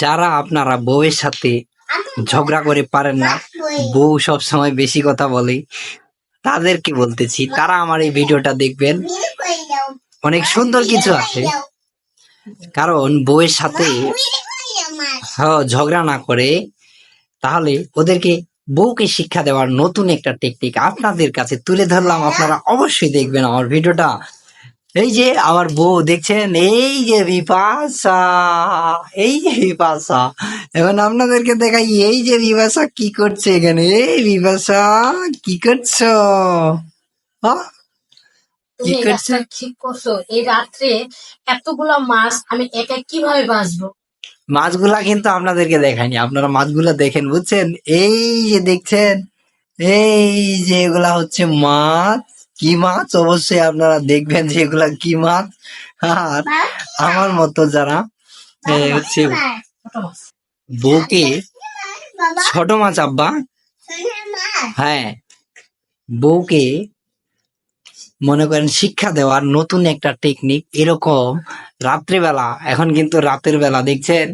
যারা আপনারা বউয়ের সাথে ঝগড়া করে পারেন না বউ সব সময় বেশি কথা বলে তাদেরকে বলতেছি তারা আমার এই ভিডিওটা দেখবেন। অনেক সুন্দর কিছু আছে। কারণ বউয়ের সাথে ঝগড়া না করে তাহলে ওদেরকে বউকে শিক্ষা দেওয়ার নতুন একটা টেকনিক আপনাদের কাছে তুলে ধরলাম। আপনারা অবশ্যই দেখবেন আমার ভিডিওটা। এই যে আমার বউ দেখছেন? এই যে বিপাশা এই যে বিপাশা। এখন আপনাদেরকে দেখাই এই যে বিপাশা কি করছে এখানে? এই বিপাশা কি করছ? কি করছে? ঠিক করছ। এই রাত্রে এতগুলা মাছ আমি একা কীভাবে বাঁচবো? মাছগুলা কিন্তু আপনাদেরকে দেখায়নি আপনারা মাছগুলা দেখেন বুঝছেন? এই যে দেখছেন? এই যে এগুলা হচ্ছে মাছ। কি মাছ? অবশ্যই আপনারা দেখবেন যে এগুলা কি মাছ। আর আমার মতো যারা হচ্ছে বউকে ছোট মাছ, আব্বা। হ্যাঁ বউকে মনে করেন শিক্ষা দেওয়ার নতুন একটা টেকনিক এরকম রাত্রিবেলা, এখন কিন্তু রাতের বেলা, দেখছেন?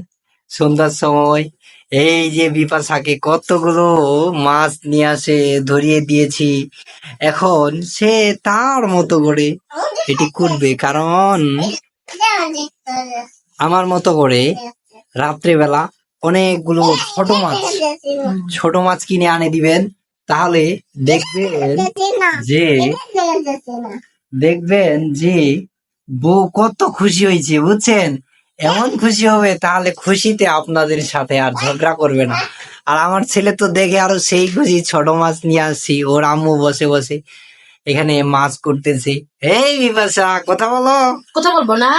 সন্ধ্যার সময় এই যে বিপাশাকে কতগুলো মাছ নিয়ে আসে, ধরিয়ে দিয়েছি। এখন সে তার মতো করে এটি করবে, কারণ আমার মতো করে রাত্রিবেলা অনেকগুলো ছোট মাছ ছোট মাছ কিনে আনে দিবেন। তাহলে দেখবেন যে দেখবেন যে বউ কত খুশি হয়েছে, বুঝছেন? এমন খুশি হবে তাহলে খুশিতে আপনাদের সাথে আর ঝগড়া করবে না। আর আমার ছেলে তো দেখে আরও সেই খুশি ছোট মাছ নিয়ে আসছি ওর আম্মু বসে বসে এখানে মাছ করতেছে। এই বিপাশা কথা বলো। কথা বলব না?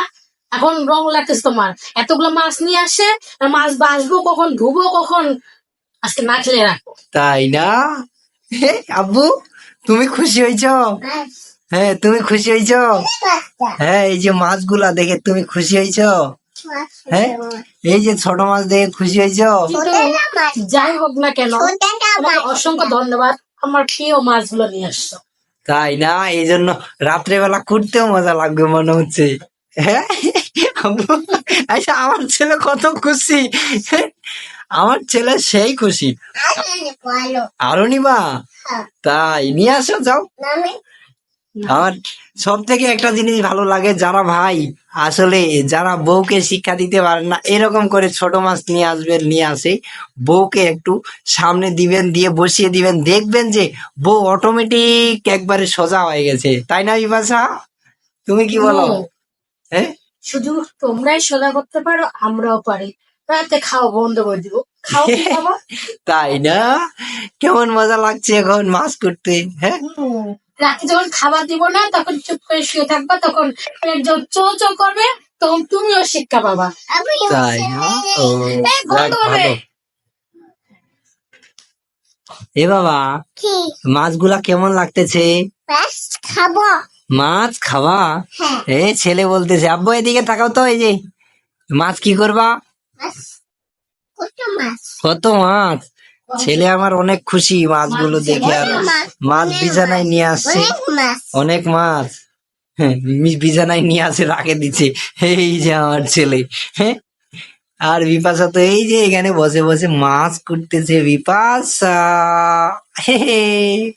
এখন রং লাগতেছে তোমার। এতগুলো মাছ নিয়ে আসে আর মাছ বাঁচবো কখন ধুবো কখন? আজকে না খেলে রাখব। তাই না? হে, আব্বু তুমি খুশি হয়েছো? হ্যাঁ। তুমি খুশি হয়েছো? হ্যাঁ এই যে মাছগুলা দেখে তুমি খুশি হয়েছো? হ্যাঁ? এই যে ছোট মাছ দেখে খুশি হয়েছো? যাই হোক না কেন অসংখ্য ধন্যবাদ। আমার প্রিয় মাছগুলো নিয়ে আসছো। তাই না? এই জন্য রাত্রেবেলা করতেও মজা লাগবে মনে হচ্ছে। হ্যাঁ? আচ্ছা আমার ছেলে কত খুশি? আমার ছেলে সেই খুশি। আরও নিবা হ্যাঁ। তাই নিয়ে আসো যাও। আমার সব থেকে একটা জিনিস ভালো লাগে যারা ভাই আসলে যারা বউকে শিক্ষা দিতে পারেন না এরকম করে ছোট মাছ নিয়ে আসবেন নিয়ে আসে বউকে একটু সামনে দিবেন দিয়ে বসিয়ে দিবেন দেখবেন যে বউ অটোমেটিক একবারে সোজা হয়ে গেছে। তাই না বিপাশা? তুমি কি বলো? হ্যাঁ? শুধু তোমরাই সোজা করতে পারো আমরাও পারি। রাতে খাওয়া বন্ধ করে দিব। খাও তাই না? কেমন মজা লাগছে এখন মাছ করতে হ্যাঁ? রাতে যখন খাবার দিব না তখন চুপ করে শুয়ে থাকবা তখন পেট যখন চো চো করবে তখন তুমিও শিক্ষা পাবা। তাই এ বাবা কি? মাছগুলা কেমন লাগতেছে? খাব। মাছ খাওয়া হ্যাঁ। এ ছেলে বলতেছে আব্বু এদিকে তাকাও তো এই যে মাছ কি করবা? কত মাছ? কত মাছ? ছেলে আমার অনেক খুশি মাছগুলো দেখে আর মাছ বিছানায় নিয়ে আসছে। অনেক মাছ। হ্যাঁ, বিছানায় নিয়ে আসে রাখে দিচ্ছে। এই যে আমার ছেলে। হ্যাঁ? আর বিপাশা তো এই যে এখানে বসে বসে মাছ করতেছে বিপাশা। হে হে।